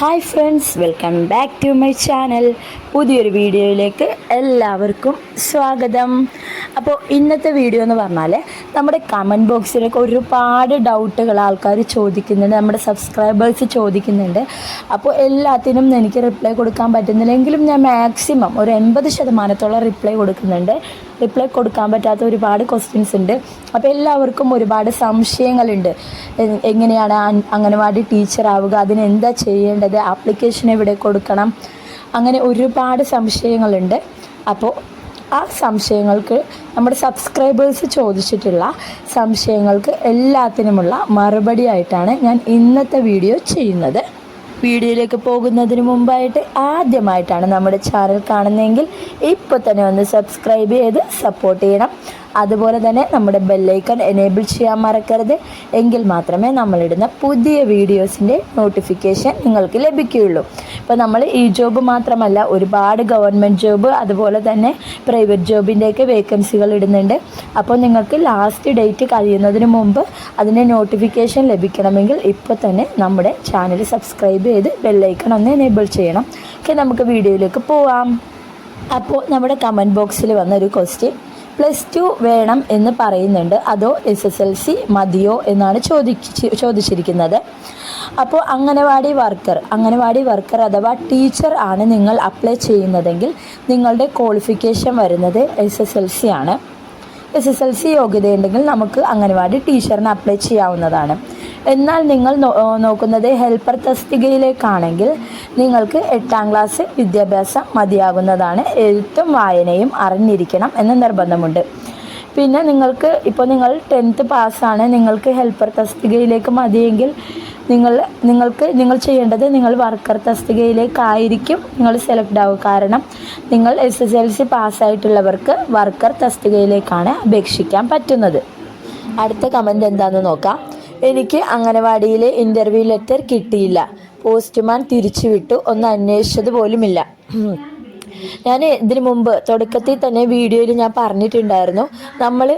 Hi friends welcome back to my channel പുതിയൊരു വീഡിയോയിലേക്ക് എല്ലാവർക്കും സ്വാഗതം. അപ്പോൾ ഇന്നത്തെ വീഡിയോ എന്ന് പറഞ്ഞാൽ നമ്മുടെ കമന്റ് ബോക്സിലൊക്കെ ഒരുപാട് ഡൗട്ടുകൾ ആൾക്കാർ ചോദിക്കുന്നുണ്ട് നമ്മുടെ സബ്സ്ക്രൈബേഴ്സ് ചോദിക്കുന്നുണ്ട്. അപ്പോൾ എല്ലാത്തിനും എനിക്ക് റിപ്ലൈ കൊടുക്കാൻ പറ്റുന്നില്ലെങ്കിലും ഞാൻ മാക്സിമം ഒരു എൺപത് ശതമാനത്തോളം റിപ്ലൈ കൊടുക്കുന്നുണ്ട്. റിപ്ലൈ കൊടുക്കാൻ പറ്റാത്ത ഒരുപാട് ക്വസ്റ്റ്യൻസ് ഉണ്ട്. അപ്പോൾ എല്ലാവർക്കും ഒരുപാട് സംശയങ്ങളുണ്ട്. എങ്ങനെയാണ് അംഗനവാടി ടീച്ചർ ആവുക? അതിനെന്താ ചെയ്യേണ്ടത്? ആപ്ലിക്കേഷൻ എവിടെ കൊടുക്കണം? അങ്ങനെ ഒരുപാട് സംശയങ്ങളുണ്ട്. അപ്പോൾ ആ സംശയങ്ങൾക്ക് നമ്മുടെ സബ്സ്ക്രൈബേഴ്സ് ചോദിച്ചിട്ടുള്ള സംശയങ്ങൾക്ക് എല്ലാത്തിനുമുള്ള മറുപടി ആയിട്ടാണ് ഞാൻ ഇന്നത്തെ വീഡിയോ ചെയ്യുന്നത്. വീഡിയോയിലേക്ക് പോകുന്നതിന് മുമ്പായിട്ട് ആദ്യമായിട്ടാണ് നമ്മുടെ ചാനൽ കാണുന്നതെങ്കിൽ ഇപ്പോൾ തന്നെ ഒന്ന് സബ്സ്ക്രൈബ് ചെയ്ത് സപ്പോർട്ട് ചെയ്യണം. അതുപോലെ തന്നെ നമ്മുടെ ബെല്ലൈക്കൺ എനേബിൾ ചെയ്യാൻ മറക്കരുത്. എങ്കിൽ മാത്രമേ നമ്മളിടുന്ന പുതിയ വീഡിയോസിന്റെ നോട്ടിഫിക്കേഷൻ നിങ്ങൾക്ക് ലഭിക്കുകയുള്ളൂ. ഇപ്പോൾ നമ്മൾ ഈ ജോബ് മാത്രമല്ല ഒരുപാട് ഗവൺമെന്റ് ജോബ് അതുപോലെ തന്നെ പ്രൈവറ്റ് ജോബിന്റെയൊക്കെ വേക്കൻസികൾ ഇടുന്നുണ്ട്. അപ്പോൾ നിങ്ങൾക്ക് ലാസ്റ്റ് ഡേറ്റ് കഴിയുന്നതിന് മുമ്പ് അതിന്റെ നോട്ടിഫിക്കേഷൻ ലഭിക്കണമെങ്കിൽ ഇപ്പോൾ തന്നെ നമ്മുടെ ചാനൽ സബ്സ്ക്രൈബ് ചെയ്ത് ബെല്ലൈക്കൺ ഒന്ന് എനേബിൾ ചെയ്യണം. ഓക്കെ നമുക്ക് വീഡിയോയിലേക്ക് പോവാം. അപ്പോൾ നമ്മുടെ കമന്റ് ബോക്സിൽ വന്ന ഒരു ക്വസ്റ്റ്യൻ പ്ലസ് ടു വേണം എന്ന് പറയുന്നുണ്ട്. അതോ എസ് എസ് എൽ സി മതിയോ എന്നാണ് ചോദിച്ച് ചോദിച്ചിരിക്കുന്നത്. അപ്പോൾ അംഗനവാടി വർക്കർ അംഗനവാടി വർക്കർ അഥവാ ടീച്ചർ ആണ് നിങ്ങൾ അപ്ലൈ ചെയ്യുന്നതെങ്കിൽ നിങ്ങളുടെ ക്വാളിഫിക്കേഷൻ വരുന്നത് എസ് എസ് എൽ സി ആണ്. എസ് എസ് എൽ സി യോഗ്യതയുണ്ടെങ്കിൽ നമുക്ക് അംഗനവാടി ടീച്ചറിന് അപ്ലൈ ചെയ്യാവുന്നതാണ്. എന്നാൽ നിങ്ങൾ നോക്കുന്നത് ഹെൽപ്പർ തസ്തികയിലേക്കാണെങ്കിൽ നിങ്ങൾക്ക് എട്ടാം ക്ലാസ് വിദ്യാഭ്യാസം മതിയാകുന്നതാണ്. എഴുത്തും വായനയും അറിഞ്ഞിരിക്കണം എന്ന നിർബന്ധമുണ്ട്. പിന്നെ നിങ്ങൾക്ക് ഇപ്പോൾ നിങ്ങൾ ടെൻത്ത് പാസ്സാണ് നിങ്ങൾക്ക് ഹെൽപ്പർ തസ്തികയിലേക്ക് മതിയെങ്കിൽ നിങ്ങൾ നിങ്ങൾക്ക് നിങ്ങൾ ചെയ്യേണ്ടത് നിങ്ങൾ വർക്കർ തസ്തികയിലേക്കായിരിക്കും നിങ്ങൾ സെലക്ട് ആവുക. കാരണം നിങ്ങൾ എസ് എസ് എൽ സി പാസ്സായിട്ടുള്ളവർക്ക് വർക്കർ തസ്തികയിലേക്കാണ് അപേക്ഷിക്കാൻ പറ്റുന്നത്. അടുത്ത കമന്റ് എന്താണെന്ന് നോക്കാം. എനിക്ക് അംഗനവാടിയിലെ ഇന്റർവ്യൂ ലെറ്റർ കിട്ടിയില്ല. പോസ്റ്റ്മാൻ തിരിച്ചുവിട്ടു. ഒന്ന് അന്വേഷിച്ചത് പോലുമില്ല. ഞാൻ ഇതിനു മുമ്പ് തുടക്കത്തിൽ തന്നെ വീഡിയോയിൽ ഞാൻ പറഞ്ഞിട്ടുണ്ടായിരുന്നു. നമ്മൾ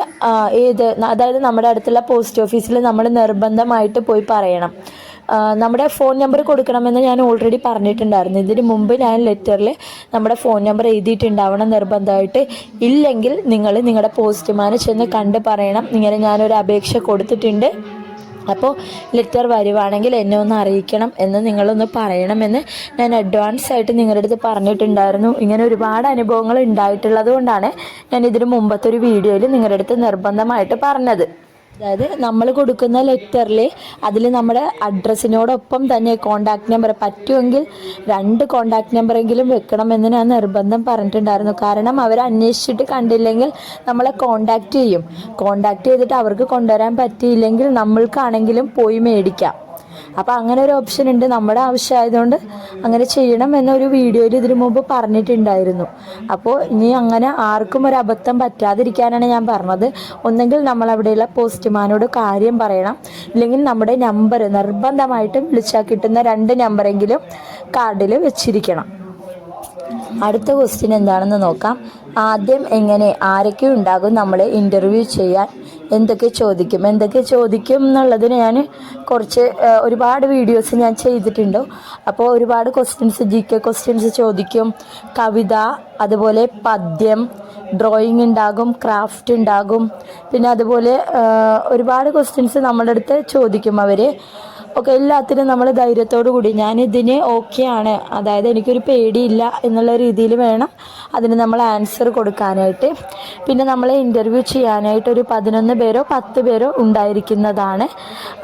ഏത് അതായത് നമ്മുടെ അടുത്തുള്ള പോസ്റ്റ് ഓഫീസിൽ നമ്മൾ നിർബന്ധമായിട്ട് പോയി പറയണം. നമ്മുടെ ഫോൺ നമ്പർ കൊടുക്കണമെന്ന് ഞാൻ ഓൾറെഡി പറഞ്ഞിട്ടുണ്ടായിരുന്നു. ഇതിന് മുമ്പ് ഞാൻ ലെറ്ററിൽ നമ്മുടെ ഫോൺ നമ്പർ എഴുതിയിട്ടുണ്ടാവണം നിർബന്ധമായിട്ട്. ഇല്ലെങ്കിൽ നിങ്ങൾ നിങ്ങളുടെ പോസ്റ്റ്മാനെ ചെന്ന് കണ്ട് പറയണം. ഇങ്ങനെ ഞാനൊരു അപേക്ഷ കൊടുത്തിട്ടുണ്ട്. അപ്പോൾ ലെറ്റർ വരുവാണെങ്കിൽ എന്നെ ഒന്ന് അറിയിക്കണം എന്ന് നിങ്ങളൊന്ന് പറയണമെന്ന് ഞാൻ അഡ്വാൻസ് ആയിട്ട് നിങ്ങളുടെ അടുത്ത് പറഞ്ഞിട്ടുണ്ടായിരുന്നു. ഇങ്ങനെ ഒരുപാട് അനുഭവങ്ങൾ ഉണ്ടായിട്ടുള്ളത് കൊണ്ടാണ് ഞാൻ ഇതിന് മുമ്പത്തെ ഒരു വീഡിയോയിൽ നിങ്ങളുടെ അടുത്ത് നിർബന്ധമായിട്ട് പറഞ്ഞത്. അതായത് നമ്മൾ കൊടുക്കുന്ന ലെറ്ററിൽ അതിൽ നമ്മുടെ അഡ്രസ്സിനോടൊപ്പം തന്നെ കോണ്ടാക്ട് നമ്പർ പറ്റുമെങ്കിൽ രണ്ട് കോണ്ടാക്ട് നമ്പറെങ്കിലും വെക്കണമെന്ന് ഞാൻ നിർബന്ധം പറഞ്ഞിട്ടുണ്ടായിരുന്നു. കാരണം അവർ അന്വേഷിച്ചിട്ട് കണ്ടില്ലെങ്കിൽ നമ്മളെ കോണ്ടാക്ട് ചെയ്യും. കോണ്ടാക്ട് ചെയ്തിട്ട് അവർക്ക് കൊണ്ടുവരാൻ പറ്റിയില്ലെങ്കിൽ നമ്മൾക്കാണെങ്കിലും പോയി മേടിക്കാം. അപ്പോൾ അങ്ങനെ ഒരു ഓപ്ഷൻ ഉണ്ട്. നമ്മുടെ ആവശ്യമായതുകൊണ്ട് അങ്ങനെ ചെയ്യണം എന്നൊരു വീഡിയോയിൽ ഇതിനു മുമ്പ് പറഞ്ഞിട്ടുണ്ടായിരുന്നു. അപ്പോൾ ഇനി അങ്ങനെ ആർക്കും ഒരു അബദ്ധം പറ്റാതിരിക്കാനാണ് ഞാൻ പറഞ്ഞത്. ഒന്നെങ്കിൽ നമ്മൾ അവിടെയുള്ള പോസ്റ്റ്മാനോട് കാര്യം പറയണം. ഇല്ലെങ്കിൽ നമ്മുടെ നമ്പർ നിർബന്ധമായിട്ടും വിളിച്ചാൽ കിട്ടുന്ന രണ്ട് നമ്പറെങ്കിലും കാർഡിൽ വെച്ചിരിക്കണം. അടുത്ത ക്വസ്റ്റ്യൻ എന്താണെന്ന് നോക്കാം. ആദ്യം എങ്ങനെ ആരൊക്കെ ഉണ്ടാകും നമ്മൾ ഇന്റർവ്യൂ ചെയ്യാൻ? എന്തൊക്കെ ചോദിക്കും? എന്തൊക്കെ ചോദിക്കും എന്നുള്ളതിന് ഞാൻ കുറച്ച് ഒരുപാട് വീഡിയോസ് ഞാൻ ചെയ്തിട്ടുണ്ട്. അപ്പോൾ ഒരുപാട് ക്വസ്റ്റ്യൻസ് ജി കെ ക്വസ്റ്റ്യൻസ് ചോദിക്കും. കവിത അതുപോലെ പദ്യം ഡ്രോയിങ് ഉണ്ടാകും ക്രാഫ്റ്റ് ഉണ്ടാകും. പിന്നെ അതുപോലെ ഒരുപാട് ക്വസ്റ്റ്യൻസ് നമ്മുടെ അടുത്ത് ചോദിക്കും അവർ ഒക്കെ എല്ലാത്തിനും നമ്മൾ ധൈര്യത്തോടു കൂടി. ഞാൻ ഇതിന് ആണ്. അതായത് എനിക്കൊരു പേടിയില്ല എന്നുള്ള രീതിയിൽ വേണം അതിന് നമ്മൾ ആൻസർ കൊടുക്കാനായിട്ട്. പിന്നെ നമ്മളെ ഇന്റർവ്യൂ ചെയ്യാനായിട്ട് ഒരു പതിനൊന്ന് പേരോ പത്ത് പേരോ ഉണ്ടായിരിക്കുന്നതാണ്.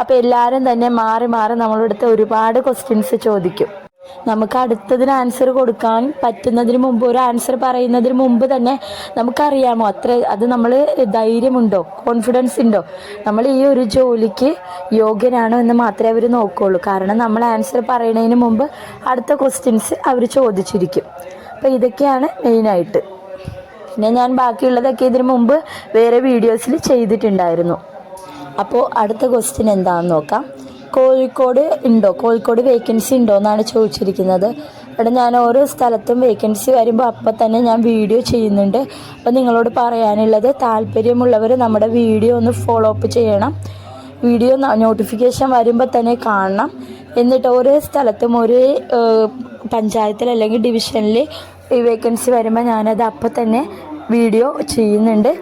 അപ്പോൾ എല്ലാവരും തന്നെ മാറി മാറി നമ്മളടുത്ത് ഒരുപാട് ക്വസ്റ്റ്യൻസ് ചോദിക്കും. നമുക്ക് അടുത്തതിന് ആൻസർ കൊടുക്കാൻ പറ്റുന്നതിന് മുമ്പ് ഒരു ആൻസർ പറയുന്നതിന് മുമ്പ് തന്നെ നമുക്കറിയാമോ? അത്ര അത് നമ്മൾ ധൈര്യമുണ്ടോ? കോൺഫിഡൻസ് ഉണ്ടോ? നമ്മൾ ഈ ഒരു ജോലിക്ക് യോഗ്യനാണോ എന്ന് മാത്രമേ അവർ നോക്കുകയുള്ളൂ കാരണം നമ്മൾ ആൻസർ പറയുന്നതിന് മുമ്പ് അടുത്ത ക്വസ്റ്റ്യൻസ് അവർ ചോദിച്ചിരിക്കും. അപ്പോൾ ഇതൊക്കെയാണ് മെയിനായിട്ട് പിന്നെ ഞാൻ ബാക്കിയുള്ളതൊക്കെ ഇതിനു മുമ്പ് വേറെ വീഡിയോസിൽ ചെയ്തിട്ടുണ്ടായിരുന്നു. അപ്പോൾ അടുത്ത ക്വസ്റ്റ്യൻ എന്താണെന്ന് നോക്കാം. കോഴിക്കോട് ഉണ്ടോ? കോഴിക്കോട് വേക്കൻസി ഉണ്ടോ എന്നാണ് ചോദിച്ചിരിക്കുന്നത്. ഇവിടെ ഞാൻ ഓരോ സ്ഥലത്തും വേക്കൻസി വരുമ്പോൾ അപ്പം തന്നെ ഞാൻ വീഡിയോ ചെയ്യുന്നുണ്ട്. അപ്പോൾ നിങ്ങളോട് പറയാനുള്ളത് താല്പര്യമുള്ളവർ നമ്മുടെ വീഡിയോ ഒന്ന് ഫോളോ അപ്പ് ചെയ്യണം. വീഡിയോ നോട്ടിഫിക്കേഷൻ വരുമ്പോൾ തന്നെ കാണണം. എന്നിട്ട് ഓരോ സ്ഥലത്തും ഒരേ പഞ്ചായത്തിൽ അല്ലെങ്കിൽ ഡിവിഷനിൽ ഈ വേക്കൻസി വരുമ്പോൾ ഞാനത് അപ്പം തന്നെ വീഡിയോ ചെയ്യുന്നുണ്ട്.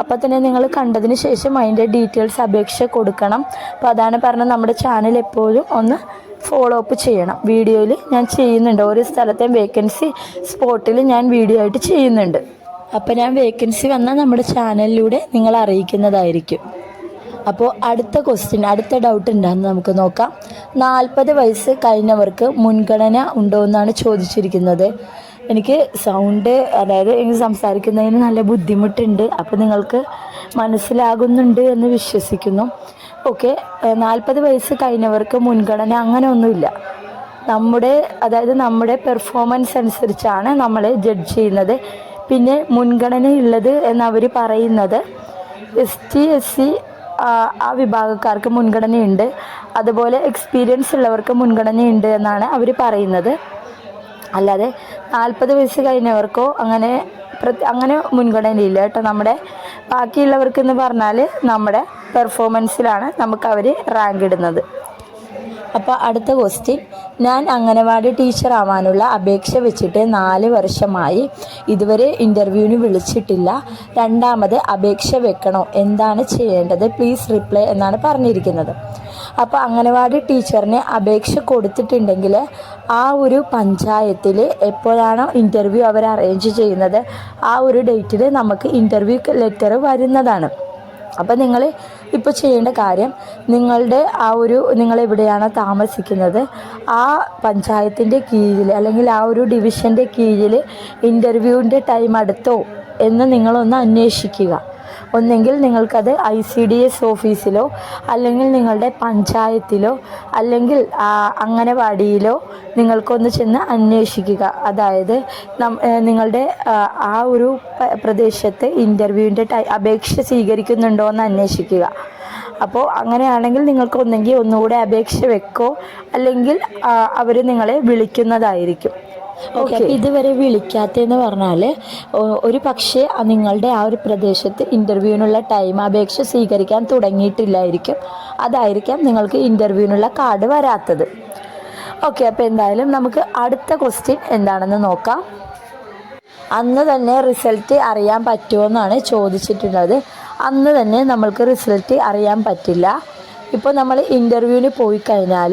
അപ്പോൾ തന്നെ നിങ്ങൾ കണ്ടതിന് ശേഷം അതിന്റെ ഡീറ്റെയിൽസ് അപേക്ഷ കൊടുക്കണം. അപ്പോൾ അതാണ് പറഞ്ഞത് നമ്മുടെ ചാനൽ എപ്പോഴും ഒന്ന് ഫോളോ അപ്പ് ചെയ്യണം. വീഡിയോയിൽ ഞാൻ ചെയ്യുന്നുണ്ട്. ഓരോ സ്ഥലത്തെയും വേക്കൻസി സ്പോട്ടിൽ ഞാൻ വീഡിയോ ആയിട്ട് ചെയ്യുന്നുണ്ട്. അപ്പോൾ ഞാൻ വേക്കൻസി വന്നാൽ നമ്മുടെ ചാനലിലൂടെ നിങ്ങൾ അറിയിക്കുന്നതായിരിക്കും. അപ്പോൾ അടുത്ത ക്വസ്റ്റ്യൻ അടുത്ത ഡൗട്ട് ഉണ്ടാകുന്ന നമുക്ക് നോക്കാം. നാൽപ്പത് വയസ്സ് കഴിഞ്ഞവർക്ക് മുൻഗണന ഉണ്ടോ എന്നാണ് ചോദിച്ചിരിക്കുന്നത്. എനിക്ക് സൗണ്ട് അതായത് എനിക്ക് സംസാരിക്കുന്നതിന് നല്ല ബുദ്ധിമുട്ടുണ്ട്. അപ്പോൾ നിങ്ങൾക്ക് മനസ്സിലാകുന്നുണ്ട് എന്ന് വിശ്വസിക്കുന്നു. ഓക്കെ നാൽപ്പത് വയസ്സ് കഴിഞ്ഞവർക്ക് മുൻഗണന അങ്ങനെയൊന്നുമില്ല. നമ്മുടെ അതായത് നമ്മുടെ പെർഫോമൻസ് അനുസരിച്ചാണ് നമ്മൾ ജഡ്ജ് ചെയ്യുന്നത്. പിന്നെ മുൻഗണന ഉള്ളത് എന്നവർ പറയുന്നത് എസ് ടി എസ് സി ആ വിഭാഗക്കാർക്ക് മുൻഗണനയുണ്ട്. അതുപോലെ എക്സ്പീരിയൻസ് ഉള്ളവർക്ക് മുൻഗണനയുണ്ട് എന്നാണ് അവർ പറയുന്നത്. അല്ലാതെ നാൽപ്പത് വയസ്സ് കഴിഞ്ഞവർക്കോ അങ്ങനെ അങ്ങനെ മുൻഗണനയില്ല കേട്ടോ. നമ്മുടെ ബാക്കിയുള്ളവർക്ക് എന്ന് പറഞ്ഞാൽ നമ്മുടെ പെർഫോമൻസിലാണ് നമുക്ക് അവർ റാങ്ക് ഇടുന്നത്. അപ്പോൾ അടുത്ത ക്വസ്റ്റ്യൻ ഞാൻ അംഗനവാടി ടീച്ചർ ആവാനുള്ള അപേക്ഷ വെച്ചിട്ട് നാല് വർഷമായി ഇതുവരെ ഇന്റർവ്യൂവിന് വിളിച്ചിട്ടില്ല. രണ്ടാമത് അപേക്ഷ വെക്കണോ? എന്താണ് ചെയ്യേണ്ടത്? പ്ലീസ് റിപ്ലൈ എന്നാണ് പറഞ്ഞിരിക്കുന്നത്. അപ്പോൾ അംഗനവാടി ടീച്ചറിന് അപേക്ഷ കൊടുത്തിട്ടുണ്ടെങ്കിൽ ആ ഒരു പഞ്ചായത്തിൽ എപ്പോഴാണോ ഇന്റർവ്യൂ അവർ അറേഞ്ച് ചെയ്യുന്നത് ആ ഒരു ഡേറ്റിൽ നമുക്ക് ഇന്റർവ്യൂ ലെറ്റർ വരുന്നതാണ്. അപ്പോൾ നിങ്ങൾ ഇപ്പോൾ ചെയ്യേണ്ട കാര്യം നിങ്ങളുടെ ആ ഒരു നിങ്ങൾ എവിടെയാണോ താമസിക്കുന്നത് ആ പഞ്ചായത്തിന്റെ കീഴിൽ അല്ലെങ്കിൽ ആ ഒരു ഡിവിഷന്റെ കീഴിൽ ഇന്റർവ്യൂവിന്റെ ടൈം അടുത്തോ എന്ന് നിങ്ങളൊന്ന് അന്വേഷിക്കുക. ഒന്നെങ്കിൽ നിങ്ങൾക്കത് ഐ സി ഡി എസ് ഓഫീസിലോ അല്ലെങ്കിൽ നിങ്ങളുടെ പഞ്ചായത്തിലോ അല്ലെങ്കിൽ അംഗനവാടിയിലോ നിങ്ങൾക്കൊന്ന് ചെന്ന് അന്വേഷിക്കുക. അതായത് നിങ്ങളുടെ ആ, ഒരു പ്രദേശത്ത് ഇന്റർവ്യൂവിന്റെ ടൈ അപേക്ഷ സ്വീകരിക്കുന്നുണ്ടോ എന്ന് അന്വേഷിക്കുക. അപ്പോൾ അങ്ങനെയാണെങ്കിൽ നിങ്ങൾക്ക് ഒന്നെങ്കിൽ ഒന്നുകൂടെ അപേക്ഷ വെക്കോ. അല്ലെങ്കിൽ അവർ നിങ്ങളെ വിളിക്കുന്നതായിരിക്കും. ഓക്കെ ഇതുവരെ വിളിക്കാത്തതെന്ന് പറഞ്ഞാൽ ഒരു പക്ഷേ നിങ്ങളുടെ ആ ഒരു പ്രദേശത്ത് ഇന്റർവ്യൂവിനുള്ള ടൈം അപേക്ഷ സ്വീകരിക്കാൻ തുടങ്ങിയിട്ടില്ലായിരിക്കും. അതായിരിക്കാം നിങ്ങൾക്ക് ഇന്റർവ്യൂവിനുള്ള കാർഡ് വരാത്തത്. ഓക്കെ അപ്പോൾ എന്തായാലും നമുക്ക് അടുത്ത ക്വസ്റ്റ്യൻ എന്താണെന്ന് നോക്കാം. അന്ന് തന്നെ റിസൾട്ട് അറിയാൻ പറ്റുമോ എന്നാണ് ചോദിച്ചിട്ടുള്ളത്. അന്ന് തന്നെ നമ്മൾക്ക് റിസൾട്ട് അറിയാൻ പറ്റില്ല. ഇപ്പോൾ നമ്മൾ ഇന്റർവ്യൂവിന് പോയി കഴിഞ്ഞാൽ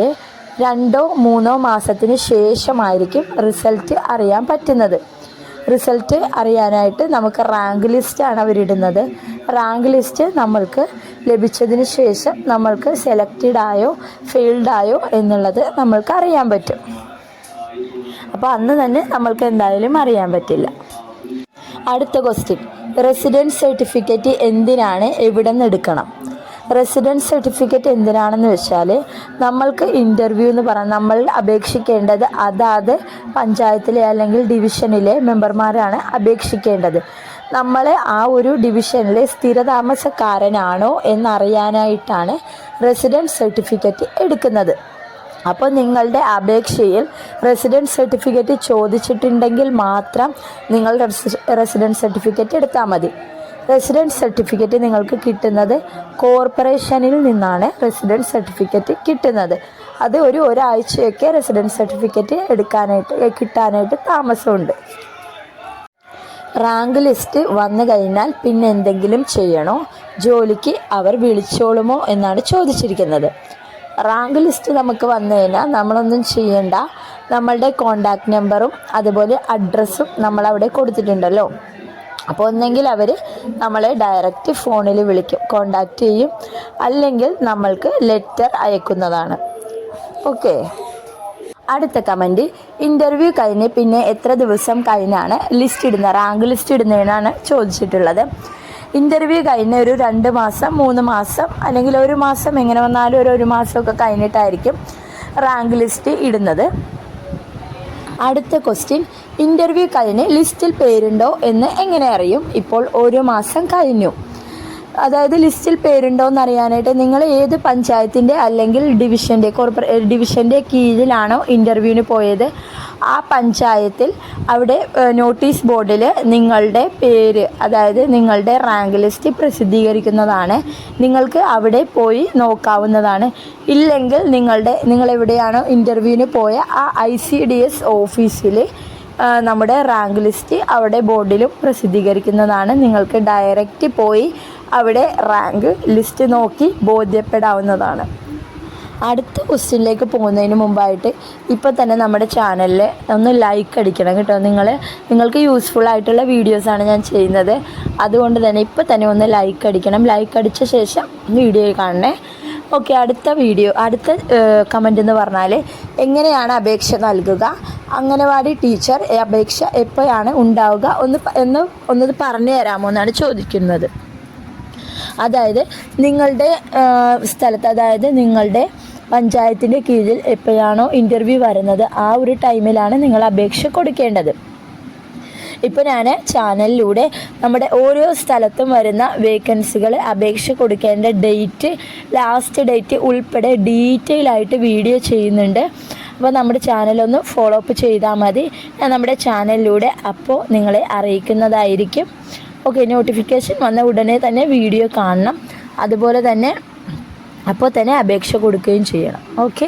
രണ്ടോ മൂന്നോ മാസത്തിന് ശേഷമായിരിക്കും റിസൾട്ട് അറിയാൻ പറ്റുന്നത്. റിസൾട്ട് അറിയാനായിട്ട് നമുക്ക് റാങ്ക് ലിസ്റ്റാണ് അവരിടുന്നത് റാങ്ക് ലിസ്റ്റ് നമ്മൾക്ക് ലഭിച്ചതിന് ശേഷം നമ്മൾക്ക് സെലക്റ്റഡ് ആയോ ഫെയിൽഡ് ആയോ എന്നുള്ളത് നമ്മൾക്ക് അറിയാൻ പറ്റും. അപ്പോൾ അന്ന് തന്നെ നമ്മൾക്ക് എന്തായാലും അറിയാൻ പറ്റില്ല. അടുത്ത ക്വസ്റ്റ്യൻ റെസിഡൻസ് സർട്ടിഫിക്കറ്റ് എന്തിനാണ് എവിടെ നിന്ന് എടുക്കണം? റെസിഡൻസ് സർട്ടിഫിക്കറ്റ് എന്തിനാണെന്ന് വെച്ചാൽ നമ്മൾക്ക് ഇന്റർവ്യൂ എന്ന് പറഞ്ഞാൽ നമ്മൾ അപേക്ഷിക്കേണ്ടത് അതാത് പഞ്ചായത്തിലെ അല്ലെങ്കിൽ ഡിവിഷനിലെ മെമ്പർമാരാണ് അപേക്ഷിക്കേണ്ടത്. നമ്മൾ ആ ഒരു ഡിവിഷനിലെ സ്ഥിരതാമസക്കാരനാണോ എന്നറിയാനായിട്ടാണ് റെസിഡൻസ് സർട്ടിഫിക്കറ്റ് എടുക്കുന്നത്. അപ്പോൾ നിങ്ങളുടെ അപേക്ഷയിൽ റെസിഡൻസ് സർട്ടിഫിക്കറ്റ് ചോദിച്ചിട്ടുണ്ടെങ്കിൽ മാത്രം നിങ്ങൾ റെസിഡൻസ് സർട്ടിഫിക്കറ്റ് എടുത്താൽ മതി. റെസിഡൻസ് സർട്ടിഫിക്കറ്റ് നിങ്ങൾക്ക് കിട്ടുന്നത് കോർപ്പറേഷനിൽ നിന്നാണ് റെസിഡൻസ് സർട്ടിഫിക്കറ്റ് കിട്ടുന്നത്. അത് ഒരു ഒരാഴ്ചയൊക്കെ റെസിഡൻസ് സർട്ടിഫിക്കറ്റ് എടുക്കാനായിട്ട് കിട്ടാനായിട്ട് താമസമുണ്ട്. റാങ്ക് ലിസ്റ്റ് വന്നു കഴിഞ്ഞാൽ പിന്നെ എന്തെങ്കിലും ചെയ്യണോ? ജോലിക്ക് അവർ വിളിച്ചോളുമോ എന്നാണ് ചോദിച്ചിരിക്കുന്നത്. റാങ്ക് ലിസ്റ്റ് നമുക്ക് വന്നു കഴിഞ്ഞാൽ നമ്മളൊന്നും ചെയ്യണ്ട. നമ്മളുടെ കോണ്ടാക്ട് നമ്പറും അതുപോലെ അഡ്രസ്സും നമ്മളവിടെ കൊടുത്തിട്ടുണ്ടല്ലോ. അപ്പോൾ ഒന്നെങ്കിൽ അവർ നമ്മളെ ഡയറക്റ്റ് ഫോണിൽ വിളിക്കും കോണ്ടാക്ട് ചെയ്യും അല്ലെങ്കിൽ നമ്മൾക്ക് ലെറ്റർ അയക്കുന്നതാണ്. ഓക്കെ അടുത്ത കമന്റ് ഇന്റർവ്യൂ കഴിഞ്ഞ് പിന്നെ എത്ര ദിവസം കഴിഞ്ഞാണ് ലിസ്റ്റ് ഇടുന്നത്? റാങ്ക് ലിസ്റ്റ് ഇടുന്നതിനാണ് ചോദിച്ചിട്ടുള്ളത്. ഇന്റർവ്യൂ കഴിഞ്ഞ് ഒരു രണ്ട് മാസം മൂന്ന് മാസം അല്ലെങ്കിൽ ഒരു മാസം എങ്ങനെ വന്നാലും ഒരു ഒരു മാസമൊക്കെ കഴിഞ്ഞിട്ടായിരിക്കും റാങ്ക് ലിസ്റ്റ് ഇടുന്നത്. അടുത്ത ക്വസ്റ്റ്യൻ ഇന്റർവ്യൂ കഴിഞ്ഞ് ലിസ്റ്റിൽ പേരുണ്ടോ എന്ന് എങ്ങനെ അറിയും? ഇപ്പോൾ ഒരു മാസം കഴിഞ്ഞു. അതായത് ലിസ്റ്റിൽ പേരുണ്ടോ എന്ന് അറിയാനായിട്ട് നിങ്ങൾ ഏത് പഞ്ചായത്തിന്റെ അല്ലെങ്കിൽ ഡിവിഷന്റെ കോർപ്പറേ ഡിവിഷന്റെ കീഴിലാണോ ഇന്റർവ്യൂവിന് പോയത്? ആ പഞ്ചായത്തിൽ അവിടെ നോട്ടീസ് ബോർഡിൽ നിങ്ങളുടെ പേര് അതായത് നിങ്ങളുടെ റാങ്ക് ലിസ്റ്റ് പ്രസിദ്ധീകരിക്കുന്നതാണ്. നിങ്ങൾക്ക് അവിടെ പോയി നോക്കാവുന്നതാണ്. ഇല്ലെങ്കിൽ നിങ്ങളുടെ നിങ്ങൾ എവിടെയാണോ ഇന്റർവ്യൂവിന് പോയ ആ ഐ സി ഡി എസ് ഓഫീസിൽ നമ്മുടെ റാങ്ക് ലിസ്റ്റ് അവിടെ ബോർഡിലും പ്രസിദ്ധീകരിക്കുന്നതാണ്. നിങ്ങൾക്ക് ഡയറക്റ്റ് പോയി അവിടെ റാങ്ക് ലിസ്റ്റ് നോക്കി ബോധ്യപ്പെടാവുന്നതാണ്. അടുത്ത ക്വസ്റ്റ്യനിലേക്ക് പോകുന്നതിന് മുമ്പായിട്ട് ഇപ്പോൾ തന്നെ നമ്മുടെ ചാനലിൽ ഒന്ന് ലൈക്ക് അടിക്കണം കേട്ടോ. നിങ്ങൾ നിങ്ങൾക്ക് യൂസ്ഫുൾ ആയിട്ടുള്ള വീഡിയോസാണ് ഞാൻ ചെയ്യുന്നത്. അതുകൊണ്ട് തന്നെ ഇപ്പോൾ തന്നെ ഒന്ന് ലൈക്ക് അടിക്കണം. ലൈക്ക് അടിച്ച ശേഷം വീഡിയോ കാണണേ. ഓക്കെ അടുത്ത വീഡിയോ അടുത്ത കമന്റ് എന്ന് പറഞ്ഞാൽ എങ്ങനെയാണ് അപേക്ഷ നൽകുക? അംഗനവാടി ടീച്ചർ അപേക്ഷ എപ്പോഴാണ് ഉണ്ടാവുക? ഒന്ന് ഒന്ന് ഒന്നത് പറഞ്ഞു തരാമോ എന്നാണ് ചോദിക്കുന്നത്. അതായത് നിങ്ങളുടെ സ്ഥലത്ത് അതായത് നിങ്ങളുടെ പഞ്ചായത്തിന്റെ കീഴിൽ എപ്പോഴാണോ ഇന്റർവ്യൂ വരുന്നത് ആ ഒരു ടൈമിലാണ് നിങ്ങൾ അപേക്ഷ കൊടുക്കേണ്ടത്. ഇപ്പോൾ ഞാൻ ചാനലിലൂടെ നമ്മുടെ ഓരോ സ്ഥലത്തും വരുന്ന വേക്കൻസികൾ അപേക്ഷ കൊടുക്കേണ്ട ഡേറ്റ് ലാസ്റ്റ് ഡേറ്റ് ഉൾപ്പെടെ ഡീറ്റെയിൽ ആയിട്ട് വീഡിയോ ചെയ്യുന്നുണ്ട്. അപ്പോൾ നമ്മുടെ ചാനലൊന്ന് ഫോളോ അപ്പ് ചെയ്താൽ മതി. ഞാൻ നമ്മുടെ ചാനലിലൂടെ അപ്പോൾ നിങ്ങളെ അറിയിക്കുന്നതായിരിക്കും. ഓക്കെ നോട്ടിഫിക്കേഷൻ വന്ന ഉടനെ തന്നെ വീഡിയോ കാണണം. അതുപോലെ തന്നെ അപ്പോൾ തന്നെ അപേക്ഷ കൊടുക്കുകയും ചെയ്യണം. ഓക്കെ?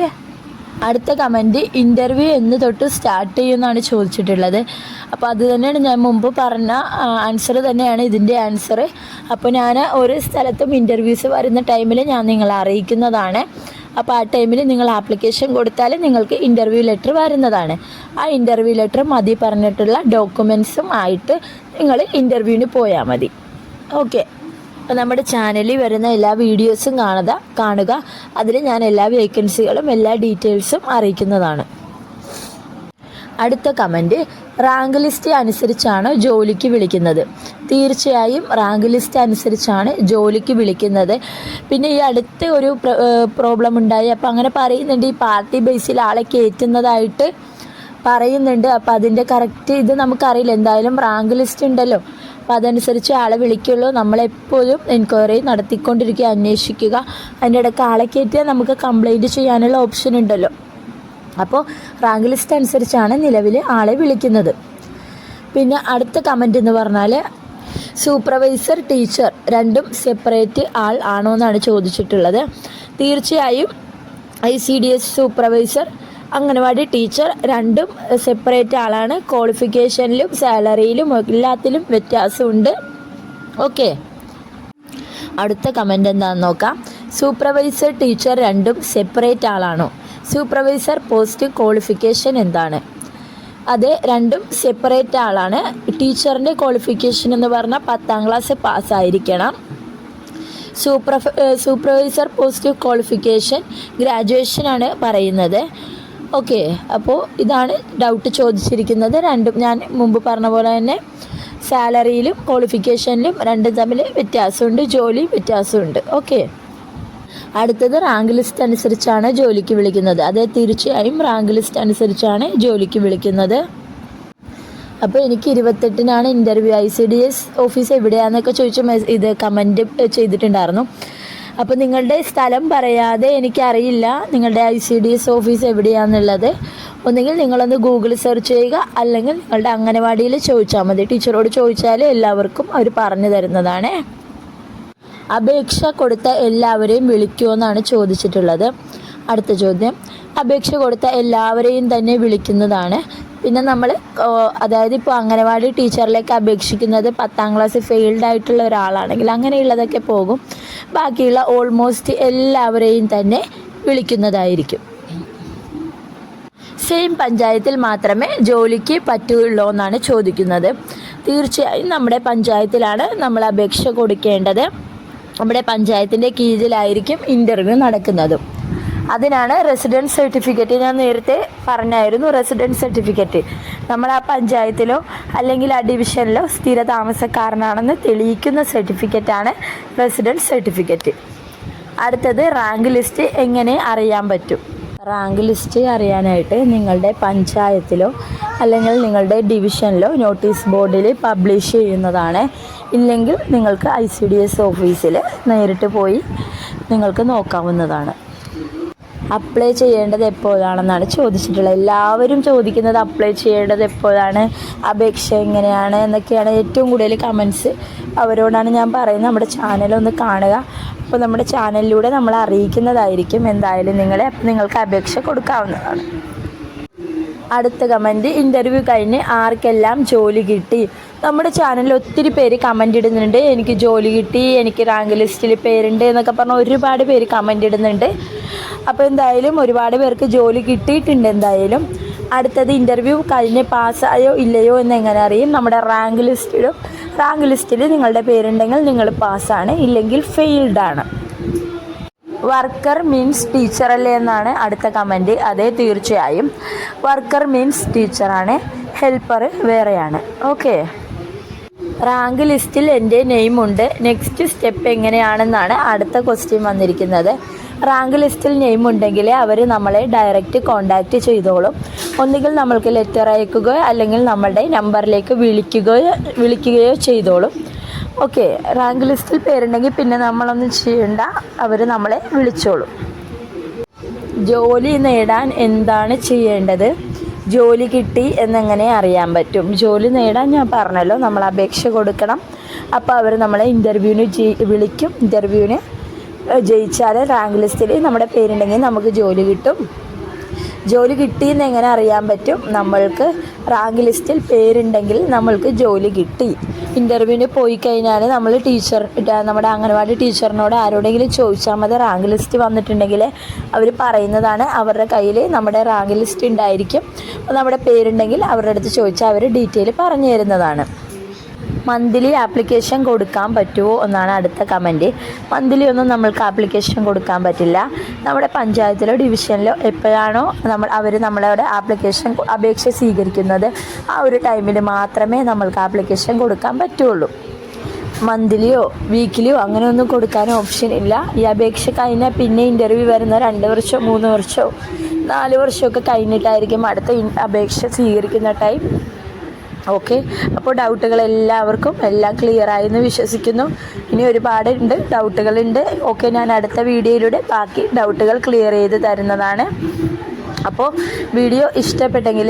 അടുത്ത കമന്റ് ഇന്റർവ്യൂ എന്ന് തൊട്ട് സ്റ്റാർട്ട് ചെയ്യുമെന്നാണ് ചോദിച്ചിട്ടുള്ളത്. അപ്പോൾ അത് തന്നെയാണ് ഞാൻ മുമ്പ് പറഞ്ഞ ആൻസർ തന്നെയാണ് ഇതിന്റെ ആൻസർ അപ്പോൾ ഞാൻ ഒരു സ്ഥലത്തും ഇന്റർവ്യൂസ് വരുന്ന ടൈമിൽ ഞാൻ നിങ്ങളെ അറിയിക്കുന്നതാണ്. അപ്പോൾ ആ ടൈമിൽ നിങ്ങൾ ആപ്ലിക്കേഷൻ കൊടുത്താൽ നിങ്ങൾക്ക് ഇന്റർവ്യൂ ലെറ്റർ വരുന്നതാണ്. ആ ഇന്റർവ്യൂ ലെറ്റർ മതി പറഞ്ഞിട്ടുള്ള ഡോക്യുമെൻസും ആയിട്ട് നിങ്ങൾ ഇന്റർവ്യൂവിന് പോയാൽ മതി. ഓക്കെ അപ്പോൾ നമ്മുടെ ചാനലിൽ വരുന്ന എല്ലാ വീഡിയോസും കാണുക കാണുക. അതിൽ ഞാൻ എല്ലാ വേക്കൻസികളും എല്ലാ ഡീറ്റെയിൽസും അറിയിക്കുന്നതാണ്. അടുത്ത കമന്റ് റാങ്ക് ലിസ്റ്റ് അനുസരിച്ചാണ് ജോലിക്ക് വിളിക്കുന്നത്. തീർച്ചയായും റാങ്ക് ലിസ്റ്റ് അനുസരിച്ചാണ് ജോലിക്ക് വിളിക്കുന്നത്. പിന്നെ ഈ അടുത്ത ഒരു പ്രോബ്ലം ഉണ്ടായി. അപ്പോൾ അങ്ങനെ പറയുന്നുണ്ട് ഈ പാർട്ടി ബേസിൽ ആളെ കയറ്റുന്നതായിട്ട് പറയുന്നുണ്ട്. അപ്പം അതിന്റെ കറക്റ്റ് ഇത് നമുക്കറിയില്ല. എന്തായാലും റാങ്ക് ലിസ്റ്റ് ഉണ്ടല്ലോ. അപ്പോൾ അതനുസരിച്ച് ആളെ വിളിക്കുള്ളൂ. നമ്മളെപ്പോഴും എൻക്വയറി നടത്തിക്കൊണ്ടിരിക്കുക അന്വേഷിക്കുക. അതിന്റെ ഇടയ്ക്ക് ആളെ കയറ്റിയാൽ നമുക്ക് കംപ്ലൈന്റ് ചെയ്യാനുള്ള ഓപ്ഷൻ ഉണ്ടല്ലോ. അപ്പോൾ റാങ്ക് ലിസ്റ്റ് അനുസരിച്ചാണ് നിലവിൽ ആളെ വിളിക്കുന്നത്. പിന്നെ അടുത്ത കമന്റ് എന്ന് പറഞ്ഞാൽ സൂപ്പർവൈസർ ടീച്ചർ രണ്ടും സെപ്പറേറ്റ് ആൾ ആണോ എന്നാണ് ചോദിച്ചിട്ടുള്ളത്. തീർച്ചയായും I C D S supervisor anganwadi teacher രണ്ടും സെപ്പറേറ്റ് ആളാണ്. ക്വാളിഫിക്കേഷനിലും സാലറിയിലും എല്ലാത്തിലും വ്യത്യാസമുണ്ട്. ഓക്കെ അടുത്ത കമന്റ് എന്താണെന്ന് നോക്കാം. സൂപ്പർവൈസർ ടീച്ചർ രണ്ടും സെപ്പറേറ്റ് ആളാണോ? സൂപ്പർവൈസർ പോസ്റ്റ് ക്വാളിഫിക്കേഷൻ എന്താണ്? അത് രണ്ടും സെപ്പറേറ്റ് ആളാണ്. ടീച്ചറിന്റെ ക്വാളിഫിക്കേഷൻ എന്ന് പറഞ്ഞാൽ പത്താം ക്ലാസ് പാസ്സായിരിക്കണം. സൂപ്പർ സൂപ്പർവൈസർ പോസ്റ്റ് ക്വാളിഫിക്കേഷൻ ഗ്രാജുവേഷനാണ് പറയുന്നത്. ഓക്കെ അപ്പോൾ ഇതാണ് ഡൗട്ട് ചോദിച്ചിരിക്കുന്നത്. രണ്ടും ഞാൻ മുമ്പ് പറഞ്ഞ പോലെ തന്നെ സാലറിയിലും ക്വാളിഫിക്കേഷനിലും രണ്ടും തമ്മിൽ വ്യത്യാസമുണ്ട് ജോലി വ്യത്യാസമുണ്ട്. ഓക്കെ. അടുത്തത് റാങ്ക് ലിസ്റ്റ് അനുസരിച്ചാണ് ജോലിക്ക് വിളിക്കുന്നത്. അതെ തീർച്ചയായും റാങ്ക് ലിസ്റ്റ് അനുസരിച്ചാണ് ജോലിക്ക് വിളിക്കുന്നത്. അപ്പോൾ എനിക്ക് ഇരുപത്തെട്ടിനാണ് interview I C D S office എവിടെയാണെന്നൊക്കെ ചോദിച്ച് ഇത് കമന്റ് ചെയ്തിട്ടുണ്ടായിരുന്നു. അപ്പോൾ നിങ്ങളുടെ സ്ഥലം പറയാതെ എനിക്കറിയില്ല. നിങ്ങളുടെ I C D S office എവിടെയാണെന്നുള്ളത് ഒന്നുകിൽ നിങ്ങളൊന്ന് ഗൂഗിൾ സെർച്ച് ചെയ്യുക. അല്ലെങ്കിൽ നിങ്ങളുടെ അംഗനവാടിയിൽ ചോദിച്ചാൽ മതി. ടീച്ചറോട് ചോദിച്ചാൽ എല്ലാവർക്കും അവർ പറഞ്ഞു തരുന്നതാണ്. അപേക്ഷ കൊടുത്ത എല്ലാവരെയും വിളിക്കുമെന്നാണ് ചോദിച്ചിട്ടുള്ളത്. അടുത്ത ചോദ്യം. അപേക്ഷ കൊടുത്ത എല്ലാവരെയും തന്നെ വിളിക്കുന്നതാണ്. പിന്നെ നമ്മൾ അതായത് ഇപ്പോൾ അംഗനവാടി ടീച്ചറിലേക്ക് അപേക്ഷിക്കുന്നത് പത്താം ക്ലാസ് ഫെയിൽഡ് ആയിട്ടുള്ള ഒരാളാണെങ്കിൽ അങ്ങനെയുള്ളതൊക്കെ പോകും. ബാക്കിയുള്ള ഓൾമോസ്റ്റ് എല്ലാവരെയും തന്നെ വിളിക്കുന്നതായിരിക്കും. സെയിം പഞ്ചായത്തിൽ മാത്രമേ ജോലിക്ക് പറ്റുള്ളൂ എന്നാണ് ചോദിക്കുന്നത്. തീർച്ചയായും നമ്മുടെ പഞ്ചായത്തിലാണ് നമ്മൾ അപേക്ഷ കൊടുക്കേണ്ടത്. നമ്മുടെ പഞ്ചായത്തിന്റെ കീഴിലായിരിക്കും ഇന്റർവ്യൂ നടക്കുന്നതും. അതിനാണ് റെസിഡൻസ് സർട്ടിഫിക്കറ്റ് ഞാൻ നേരത്തെ പറഞ്ഞായിരുന്നു റെസിഡൻസ് സർട്ടിഫിക്കറ്റ് നമ്മൾ ആ പഞ്ചായത്തിലോ അല്ലെങ്കിൽ ആ ഡിവിഷനിലോ സ്ഥിര താമസക്കാരനാണെന്ന് തെളിയിക്കുന്ന സർട്ടിഫിക്കറ്റാണ് റെസിഡൻസ് സർട്ടിഫിക്കറ്റ് അടുത്തത് റാങ്ക് ലിസ്റ്റ് എങ്ങനെ അറിയാൻ പറ്റും? റാങ്ക് ലിസ്റ്റ് അറിയാനായിട്ട് നിങ്ങളുടെ പഞ്ചായത്തിലോ അല്ലെങ്കിൽ നിങ്ങളുടെ ഡിവിഷനിലോ നോട്ടീസ് ബോർഡിൽ പബ്ലിഷ് ചെയ്യുന്നതാണ്. ഇല്ലെങ്കിൽ നിങ്ങൾക്ക് ഐ സി ഡി എസ് ഓഫീസിൽ നേരിട്ട് പോയി നിങ്ങൾക്ക് നോക്കാവുന്നതാണ്. അപ്ലൈ ചെയ്യേണ്ടത് എപ്പോഴാണെന്നാണ് ചോദിച്ചിട്ടുള്ളത്. എല്ലാവരും ചോദിക്കുന്നത് അപ്ലൈ ചെയ്യേണ്ടത് എപ്പോഴാണ് അപേക്ഷ എങ്ങനെയാണ് എന്നൊക്കെയാണ് ഏറ്റവും കൂടുതൽ കമൻസ് അവരോടാണ് ഞാൻ പറയുന്നത്. നമ്മുടെ ചാനലൊന്ന് കാണുക. അപ്പോൾ നമ്മുടെ ചാനലിലൂടെ നമ്മൾ അറിയിക്കുന്നതായിരിക്കും എന്തായാലും നിങ്ങളെ നിങ്ങൾക്ക് അപേക്ഷ കൊടുക്കാവുന്നതാണ്. അടുത്ത കമന്റ് ഇന്റർവ്യൂ കഴിഞ്ഞ് ആർക്കെല്ലാം ജോലി കിട്ടി? നമ്മുടെ ചാനലിൽ ഒത്തിരി പേര് കമന്റ് ഇടുന്നുണ്ട്. എനിക്ക് ജോലി കിട്ടി എനിക്ക് റാങ്ക് ലിസ്റ്റിൽ പേരുണ്ട് എന്നൊക്കെ പറഞ്ഞ് ഒരുപാട് പേര് കമന്റ് ഇടുന്നുണ്ട്. അപ്പോൾ എന്തായാലും ഒരുപാട് പേർക്ക് ജോലി കിട്ടിയിട്ടുണ്ട് എന്തായാലും. അടുത്തത് ഇന്റർവ്യൂ കഴിഞ്ഞ് പാസ്സായോ ഇല്ലയോ എന്ന് എങ്ങനെ അറിയും? നമ്മുടെ റാങ്ക് ലിസ്റ്റിലും റാങ്ക് ലിസ്റ്റിൽ നിങ്ങളുടെ പേരുണ്ടെങ്കിൽ നിങ്ങൾ പാസ്സാണ് ഇല്ലെങ്കിൽ ഫെയിൽഡാണ് വർക്കർ മീൻസ് ടീച്ചർ അല്ലേ എന്നാണ് അടുത്ത കമന്റ് അതെ തീർച്ചയായും. വർക്കർ മീൻസ് ടീച്ചറാണ് ഹെൽപ്പർ വേറെയാണ്. ഓക്കെ റാങ്ക് ലിസ്റ്റിൽ എന്റെ നെയിമുണ്ട് നെക്സ്റ്റ് സ്റ്റെപ്പ് എങ്ങനെയാണെന്നാണ് അടുത്ത ക്വസ്റ്റ്യൻ വന്നിരിക്കുന്നത്. റാങ്ക് ലിസ്റ്റിൽ നെയിം ഉണ്ടെങ്കിൽ അവർ നമ്മളെ ഡയറക്റ്റ് കോണ്ടാക്റ്റ് ചെയ്തോളും. ഒന്നുകിൽ നമ്മൾക്ക് ലെറ്റർ അയക്കുകയോ അല്ലെങ്കിൽ നമ്മളുടെ നമ്പറിലേക്ക് വിളിക്കുകയോ വിളിക്കുകയോ ചെയ്തോളും. ഓക്കെ റാങ്ക് ലിസ്റ്റിൽ പേരുണ്ടെങ്കിൽ പിന്നെ നമ്മളൊന്നും ചെയ്യണ്ട. അവർ നമ്മളെ വിളിച്ചോളും. ജോലി നേടാൻ എന്താണ് ചെയ്യേണ്ടത്? ജോലി കിട്ടി എന്നെങ്ങനെ അറിയാൻ പറ്റും? ജോലി നേടാൻ ഞാൻ പറഞ്ഞല്ലോ നമ്മൾ അപേക്ഷ കൊടുക്കണം. അപ്പോൾ അവർ നമ്മളെ ഇന്റർവ്യൂവിന് വിളിക്കും. ഇന്റർവ്യൂവിന് ജയിച്ചാൽ റാങ്ക് ലിസ്റ്റിൽ നമ്മുടെ പേരുണ്ടെങ്കിൽ നമുക്ക് ജോലി കിട്ടും. ജോലി കിട്ടിയെന്ന് എങ്ങനെ അറിയാൻ പറ്റും? നമ്മൾക്ക് റാങ്ക് ലിസ്റ്റിൽ പേരുണ്ടെങ്കിൽ നമ്മൾക്ക് ജോലി കിട്ടി. ഇന്റർവ്യൂവിന് പോയി കഴിഞ്ഞാൽ നമ്മൾ ടീച്ചർ നമ്മുടെ അംഗനവാടി ടീച്ചറിനോട് ആരോടെങ്കിലും ചോദിച്ചാൽ മതി. റാങ്ക് ലിസ്റ്റ് വന്നിട്ടുണ്ടെങ്കിൽ അവർ പറയുന്നതാണ് അവരുടെ കയ്യിൽ നമ്മുടെ റാങ്ക് ലിസ്റ്റ് ഉണ്ടായിരിക്കും. നമ്മുടെ പേരുണ്ടെങ്കിൽ അവരുടെ അടുത്ത് ചോദിച്ചാൽ അവർ ഡീറ്റെയിൽ പറഞ്ഞു തരുന്നതാണ്. മന്ത്ലി ആപ്ലിക്കേഷൻ കൊടുക്കാൻ പറ്റുമോ എന്നാണ് അടുത്ത കമന്റ് മന്ത്ലി ഒന്നും നമ്മൾക്ക് ആപ്ലിക്കേഷൻ കൊടുക്കാൻ പറ്റില്ല. നമ്മുടെ പഞ്ചായത്തിലോ ഡിവിഷനിലോ എപ്പോഴാണോ നമ്മൾ അവർ നമ്മളവിടെ ആപ്ലിക്കേഷൻ അപേക്ഷ സ്വീകരിക്കുന്നത് ആ ഒരു ടൈമിൽ മാത്രമേ നമ്മൾക്ക് ആപ്ലിക്കേഷൻ കൊടുക്കാൻ പറ്റുള്ളൂ. മന്ത്ലിയോ വീക്കിലിയോ അങ്ങനെയൊന്നും കൊടുക്കാൻ ഓപ്ഷൻ ഇല്ല. ഈ അപേക്ഷ കഴിഞ്ഞാൽ പിന്നെ ഇന്റർവ്യൂ വരുന്ന രണ്ട് വർഷമോ മൂന്ന് വർഷമോ നാല് വർഷമൊക്കെ കഴിഞ്ഞിട്ടായിരിക്കും അടുത്ത അപേക്ഷ സ്വീകരിക്കുന്ന ടൈം ഓക്കെ. അപ്പോൾ ഡൗട്ടുകൾ എല്ലാവർക്കും എല്ലാം ക്ലിയർ ആയെന്ന് വിശ്വസിക്കുന്നു. ഇനി ഒരുപാട് ഒരുപാടുണ്ട് ഡൗട്ടുകളുണ്ട്. ഓക്കെ ഞാൻ അടുത്ത വീഡിയോയിലൂടെ ബാക്കി ഡൗട്ടുകൾ ക്ലിയർ ചെയ്ത് തരുന്നതാണ്. അപ്പോൾ വീഡിയോ ഇഷ്ടപ്പെട്ടെങ്കിൽ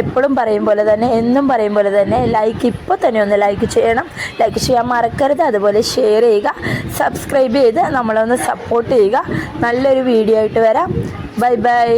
എപ്പോഴും പറയും പോലെ തന്നെ എന്നും പറയും പോലെ തന്നെ ലൈക്ക് ഇപ്പോൾ തന്നെ ഒന്ന് ലൈക്ക് ചെയ്യണം. ലൈക്ക് ചെയ്യാൻ മറക്കരുത്. അതുപോലെ ഷെയർ ചെയ്യുക സബ്സ്ക്രൈബ് ചെയ്ത് നമ്മളൊന്ന് സപ്പോർട്ട് ചെയ്യുക. നല്ലൊരു വീഡിയോ ആയിട്ട് വരാം. Bye bye